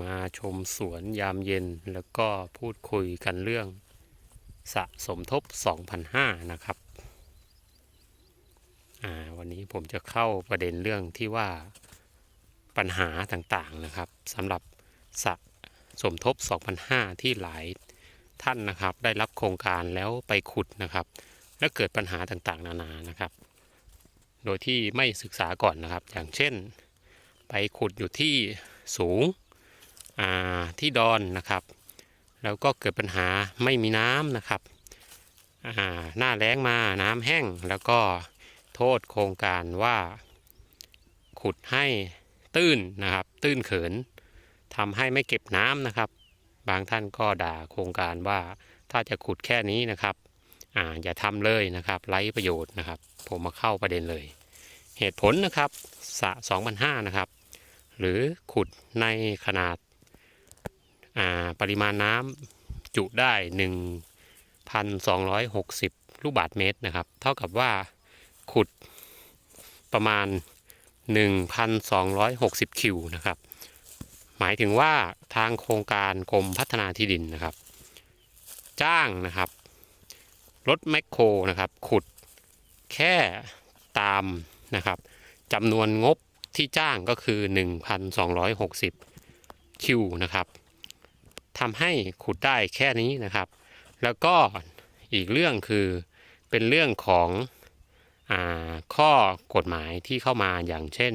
มาชมสวนยามเย็นแล้วก็พูดคุยกันเรื่อง สะสมทบ2,500นะครับ วันนี้ผมจะเข้าประเด็นเรื่องที่ว่าปัญหาต่างๆนะครับสำหรับสะสมทบ2,500ที่หลายท่านนะครับได้รับโครงการแล้วไปขุดนะครับ แล้วเกิดปัญหาต่างๆ นานานะครับ โดยที่ไม่ศึกษาก่อนนะครับ อย่างเช่น ไปขุดอยู่ที่สูง ที่ดอนนะครับแล้วก็เกิดปัญหาไม่มีน้ำนะครับหน้าแล้งมาน้ำแห้งแล้วก็โทษโครงการว่า ขุดให้ตื้นนะครับ ตื้นเขินทำให้ไม่เก็บน้ำนะครับ บางท่านก็ด่าโครงการว่าถ้าจะขุดแค่นี้นะครับอ่าอย่าทำเลยนะครับไร้ประโยชน์นะครับ ผมมาเข้าประเด็นเลย เหตุผลนะครับสะ2,500นะครับ หรือขุดในขนาด ปริมาณน้ำจุได้ 1,260 ลูกบาศก์เมตรนะครับ เท่ากับว่าขุดประมาณ 1,260 คิวนะครับ หมายถึงว่าทางโครงการกรมพัฒนาที่ดินนะครับ จ้างนะครับ รถแมคโครนะครับ ขุดแค่ตามนะครับจำนวนงบที่จ้างก็คือ 1,260 คิวนะครับ ทำให้ขุดได้แค่นี้นะครับ แล้วก็อีกเรื่องคือเป็นเรื่องของอข้อกฎหมายที่เข้ามาอย่างเช่น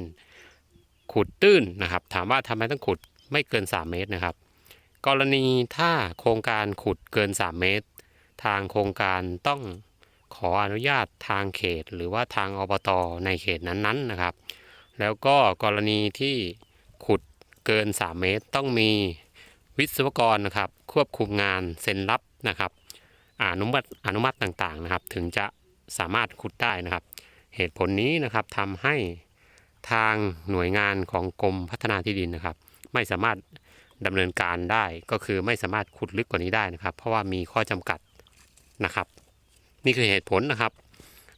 ขุดตื้นนะครับ ถามว่าทำไมต้องขุดไม่เกิน 3 เมตรนะครับ กรณีถ้าโครงการขุดเกิน 3 เมตร ทางโครงการต้องขออนุญาตทางเขต หรือว่าทางอบตในเขตนั้นๆนะครับ แล้วก็กรณีที่ขุดเกิน 3 เมตรต้องมี วิศวกรนะครับควบคุมงานเซ็นรับนะครับอนุมัติอนุมัติต่างๆนะครับ ถึงจะสามารถขุดได้นะครับ เหตุผลนี้นะครับทำให้ทางหน่วยงานของกรมพัฒนาที่ดินนะครับ ไม่สามารถดำเนินการได้ก็คือไม่สามารถขุดลึกกว่านี้ได้นะครับ เพราะว่ามีข้อจำกัดนะครับ นี่คือเหตุผลนะครับ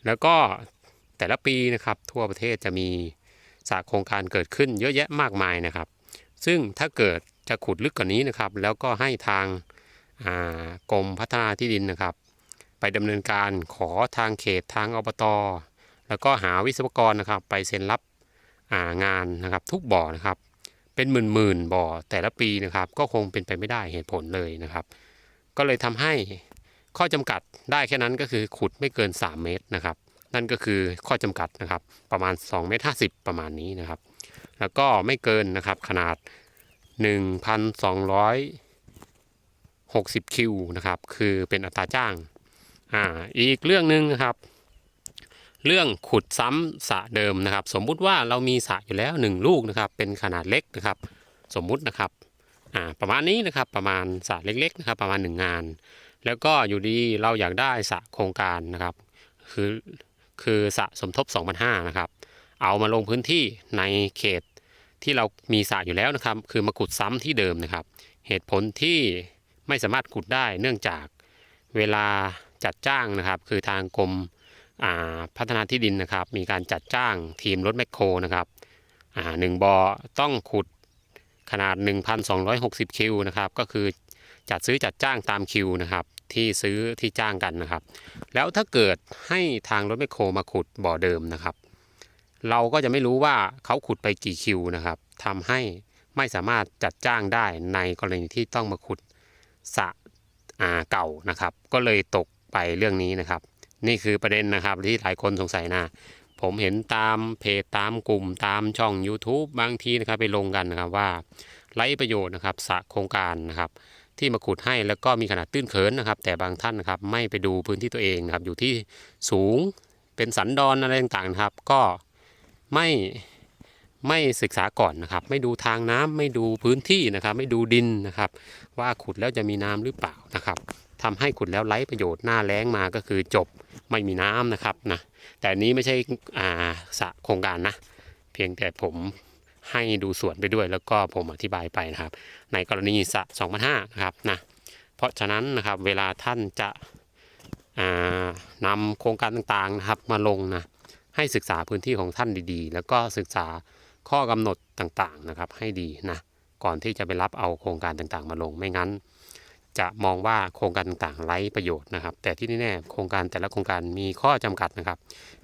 แล้วก็แต่ละปีนะครับ ทั่วประเทศจะมีสระโครงการเกิดขึ้นเยอะแยะมากมายนะครับ ซึ่งถ้าเกิด จะขุดลึกกว่านี้นะครับ แล้วก็ให้ทางากรมพัฒนาที่ดินนะครับ ไปดำเนินการขอทางเขตทางอบต แล้วก็หาวิศวกรนะครับ ไปเซ็นรับางานนะครับ ทุกบ่อนะครับ เป็นหมื่นๆบ่อแต่ละปีนะครับ ก็คงเป็นไปไม่ได้เหตุผลเลยนะครับ ก็เลยทำให้ข้อจำกัดได้แค่นั้นก็คือขุดไม่เกิน 3 เมตรนะครับ นั่นก็คือข้อจำกัดนะครับ ประมาณ2เมตร50ประมาณนี้นะครับ แล้วก็ไม่เกินนะครับขนาด 1,260 คิวนะครับ คือเป็นอัตราจ้างอ่าอีกเรื่องหนึ่งนะครับ เรื่องขุดซ้ำสระเดิมนะครับ สมมุติว่าเรามีสระอยู่แล้ว 1 ลูกนะครับ เป็นขนาดเล็กนะครับ สมมุตินะครับอ่าประมาณนี้นะครับประมาณสระเล็กๆนะครับ ประมาณ 1 งาน แล้วก็อยู่ดีเราอยากได้สระโครงการนะครับ คือคือสระสมทบ 2,500นะครับ เอามาลงพื้นที่ในเขต ที่เรามีสระอยู่แล้วนะครับ คือมาขุดซ้ำที่เดิมนะครับ เหตุผลที่ไม่สามารถขุดได้เนื่องจากเวลาจัดจ้างนะครับ คือทางกรมอ่าพัฒนาที่ดินนะครับ มีการจัดจ้างทีมรถแมคโครนะครับอ่าหนึ่งบอต้องขุดขนาด 1,260 คิวนะครับ ก็คือจัดซื้อจัดจ้างตามคิวนะครับ ที่ซื้อที่จ้างกันนะครับ แล้วถ้าเกิดให้ทางรถแมคโครมาขุดบ่อเดิมนะครับ เราก็จะไม่รู้ว่าเขาขุดไปกี่คิวนะครับทำให้ไม่สามารถจัดจ้างได้ในกรณีที่ต้องมาขุดสะอาเก่านะครับ ก็เลยตกไปเรื่องนี้นะครับ นี่คือประเด็นนะครับที่หลายคนสงสัยนะผมเห็นตามเพจตามกลุ่มตามช่อง YouTube บางทีนะครับไปลงกันนะครับว่าไร้ประโยชน์นะครับสะโครงการนะครับที่มาขุดให้แล้วก็มีขนาดตื้นเขินนะครับ แต่บางท่านนะครับไม่ไปดูพื้นที่ตัวเองนะครับอยู่ที่สูงเป็นสันดอนอะไรต่างๆนะครับ ก็ ไม่ไม่ศึกษาก่อนนะครับ ไม่ดูทางน้ำไม่ดูพื้นที่นะครับ ไม่ดูดินนะครับ ว่าขุดแล้วจะมีน้ำหรือเปล่านะครับทำให้ขุดแล้วไร้ประโยชน์หน้าแล้งมาก็คือจบไม่มีน้ำนะครับนะแต่นี้ไม่ใช่อ่าสะโครงการนะ เพียงแต่ผมให้ดูสวนไปด้วย แล้วก็ผมอธิบายไปนะครับ ในกรณีสะ2,500นะครับนะเพราะฉะนั้นนะครับเวลาท่านจะอ่านำโครงการต่างๆนะครับมาลงนะ ให้ศึกษาพื้นที่ของท่านดีๆ แล้วก็ศึกษาข้อกำหนดต่างๆนะครับให้ดีนะก่อนที่จะไปรับเอาโครงการต่างๆ มาลงไม่งั้น จะมองว่าโครงการต่างๆไร้ประโยชน์นะครับ แต่ที่แน่ๆโครงการแต่ละโครงการมีข้อจำกัดนะครับ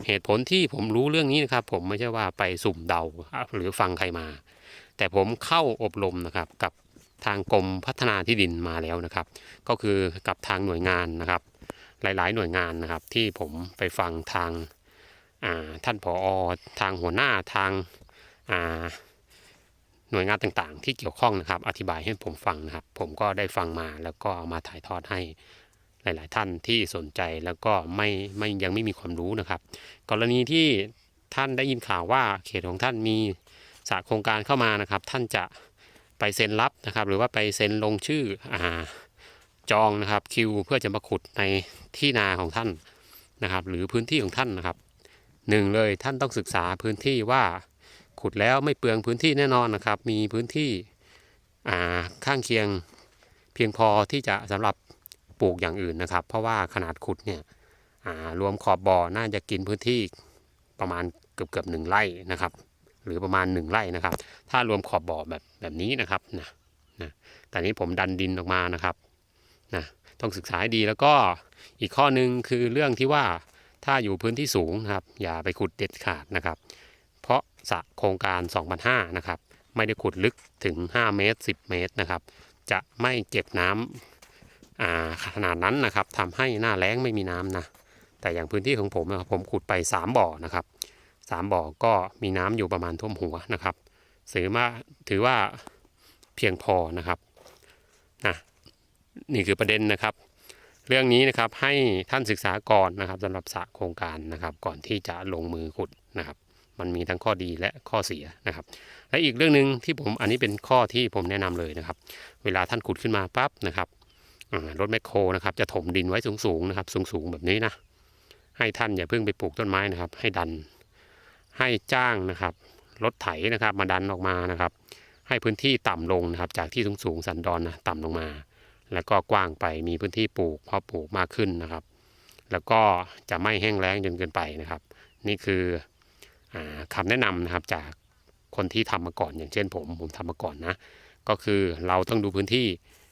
เหตุผลที่ผมรู้เรื่องนี้นะครับ ผมไม่ใช่ว่าไปสุ่มเดาหรือฟังใครมา แต่ผมเข้าอบรมนะครับกับทางกรมพัฒนาที่ดินมาแล้วนะครับ ก็คือกับทางหน่วยงานนะครับ หลายๆ หน่วยงานนะครับ ที่ผมไปฟังทาง ท่านผอทางหัวหน้าทางาหน่วยงานต่างๆ ที่เกี่ยวข้องนะครับ อธิบายให้ผมฟังนะครับ ผมก็ได้ฟังมาแล้วก็เอามาถ่ายทอดให้หลาย ๆ ท่านที่สนใจแล้วก็ไม่ไม่ยังไม่มีความรู้นะครับ กรณีที่ท่านได้ยินข่าวว่าเขตของท่านมีสระโครงการเข้ามานะครับ ท่านจะไปเซ็นรับนะครับ หรือว่าไปเซ็นลงชื่ออจองนะครับคิวเพื่อจะมาขุดในที่นาของท่านนะครับ หรือพื้นที่ของท่านนะครับ หนึ่งเลยท่านต้องศึกษาพื้นที่ว่า ขุดแล้วไม่เปลืองพื้นที่แน่นอนนะครับ มีพื้นที่อ่าข้างเคียงเพียงพอที่จะสำหรับปลูกอย่างอื่นนะครับ เพราะว่าขนาดขุดเนี่ยอ่ารวมขอบบ่อน่าจะกินพื้นที่ประมาณเกือบเกือบหนึ่งไร่นะครับ หรือประมาณหนึ่งไร่นะครับ ถ้ารวมขอบบ่อแบบแบบนี้นะครับนะนะแต่นี้ผมดันดินออกมานะครับนะต้องศึกษาให้ดีแล้วก็อีกข้อหนึ่งคือเรื่องที่ว่า ถ้าอยู่พื้นที่สูงนะครับอย่าไปขุดเด็ดขาดนะครับ เพราะสระโครงการ 2005นะครับไม่ได้ขุดลึกถึง 5 เมตร 10 เมตรนะครับ จะไม่เก็บน้ำขนาดนั้นนะครับทำให้หน้าแล้งไม่มีน้ำนะแต่อย่างพื้นที่ของผมนะครับผมขุดไป 3 บ่อนะครับสามบ่อก็มีน้ำอยู่ประมาณท่วมหัวนะครับถือว่าถือว่าเพียงพอนะครับนะนี่คือประเด็นนะครับ เรื่องนี้นะครับให้ท่านศึกษาก่อนนะครับสำหรับสระโครงการนะครับ ก่อนที่จะลงมือขุดนะครับ มันมีทั้งข้อดีและข้อเสียนะครับ และอีกเรื่องหนึ่งที่ผมอันนี้เป็นข้อที่ผมแนะนำเลยนะครับ เวลาท่านขุดขึ้นมาปั๊บนะครับรถแมคโครนะครับจะถมดินไว้สูงๆนะครับ สูงๆแบบนี้นะให้ท่านอย่าเพิ่งไปปลูกต้นไม้นะครับ ให้ดัน ให้จ้างนะครับรถไถนะครับมาดันออกมานะครับ ให้พื้นที่ต่ำลงนะครับ จากที่สูงๆสันดอนนะต่ำลงมา แล้วก็กว้างไปมีพื้นที่ปลูกเพาะปลูกมากขึ้นนะครับ แล้วก็จะไม่แห้งแล้งจนเกินไปนะครับ นี่คืออาคำแนะนำนะครับจากคนที่ทำมาก่อน อย่างเช่นผมผมทำมาก่อนนะก็คือเราต้องดูพื้นที่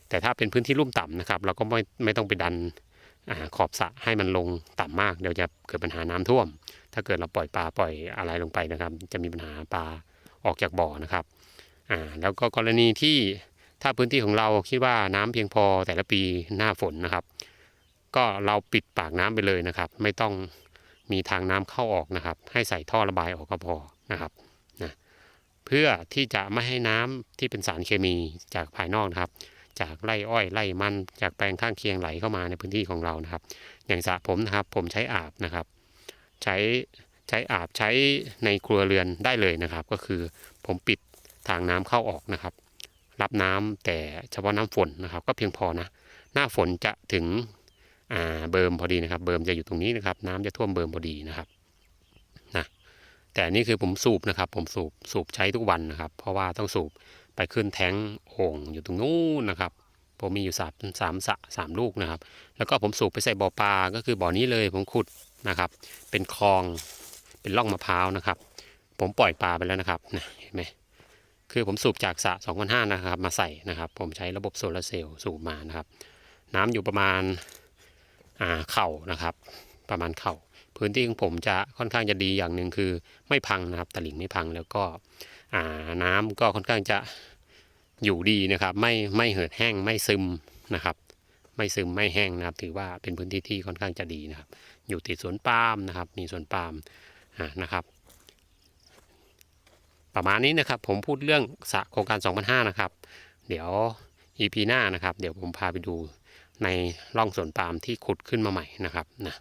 แต่ถ้าเป็นพื้นที่ลุ่มต่ำนะครับ เราก็ไม่ไม่ต้องไปดันอขอบสระให้มันลงต่ำมากเดี๋ยวจะเกิดปัญหาน้ำท่วม ถ้าเกิดเราปล่อยปลาปล่อยอะไรลงไปนะครับ จะมีปัญหาปลาออกจากบ่อนะครับอ่าแล้วก็กรณีที่ ถ้าพื้นที่ของเราคิดว่าน้ำเพียงพอแต่ละปีหน้าฝนนะครับ ก็เราปิดปากน้ำไปเลยนะครับ ไม่ต้องมีทางน้ำเข้าออกนะครับ ให้ใส่ท่อระบายออกก็พอนะครับนะเพื่อที่จะไม่ให้น้ำที่เป็นสารเคมีจากภายนอกนะครับ จากไร่อ้อยไร่มันจากแปลงข้างเคียงไหลเข้ามาในพื้นที่ของเรานะครับ อย่างสระผมนะครับ ผมใช้อาบนะครับ ใช้ใช้อาบใช้ในครัวเรือนได้เลยนะครับ ก็คือผมปิดทางน้ำเข้าออกนะครับ รับน้ำแต่เฉพาะน้ำฝนนะครับ ก็เพียงพอนะ หน้าฝนจะถึงเบิร์มพอดีนะครับ เบิร์มจะอยู่ตรงนี้นะครับ น้ำจะท่วมเบิร์มพอดีนะครับนะแต่นี่คือผมสูบนะครับ ผมสูบสูบใช้ทุกวันนะครับ เพราะว่าต้องสูบไปขึ้นแท้งโอ่งอยู่ตรงนู้นนะครับ ผมมีอยู่สามสามสระสามลูกนะครับ แล้วก็ผมสูบไปใส่บ่อปลาก็คือบ่อนี้เลยผมขุดนะครับ เป็นคลองเป็นร่องมะพร้าวนะครับ ผมปล่อยปลาไปแล้วนะครับนะเห็นไหม คือผมสูบจากสระ2,500นะครับมาใส่นะครับ ผมใช้ระบบโซลาร์เซลล์สูบมานะครับ น้ำอยู่ประมาณอ่าเข่านะครับ ประมาณเข่า พื้นที่ของผมจะค่อนข้างจะดีอย่างหนึ่งคือไม่พังนะครับตลิ่งไม่พังแล้วก็อ่าน้ำก็ค่อนข้างจะอยู่ดีนะครับ ไม่ไม่เหือดแห้งไม่ซึมนะครับ ไม่ซึมไม่แห้งนะครับ ถือว่าเป็นพื้นที่ที่ค่อนข้างจะดีนะครับ อยู่ติดสวนปาล์มนะครับ มีสวนปาล์มนะครับ ประมาณนี้นะครับ ผมพูดเรื่องสะโครงการ 2005 นะครับ เดี๋ยว EP หน้านะครับ เดี๋ยวผมพาไปดูในร่องสวนปาล์มที่ขุดขึ้นมาใหม่นะครับนะ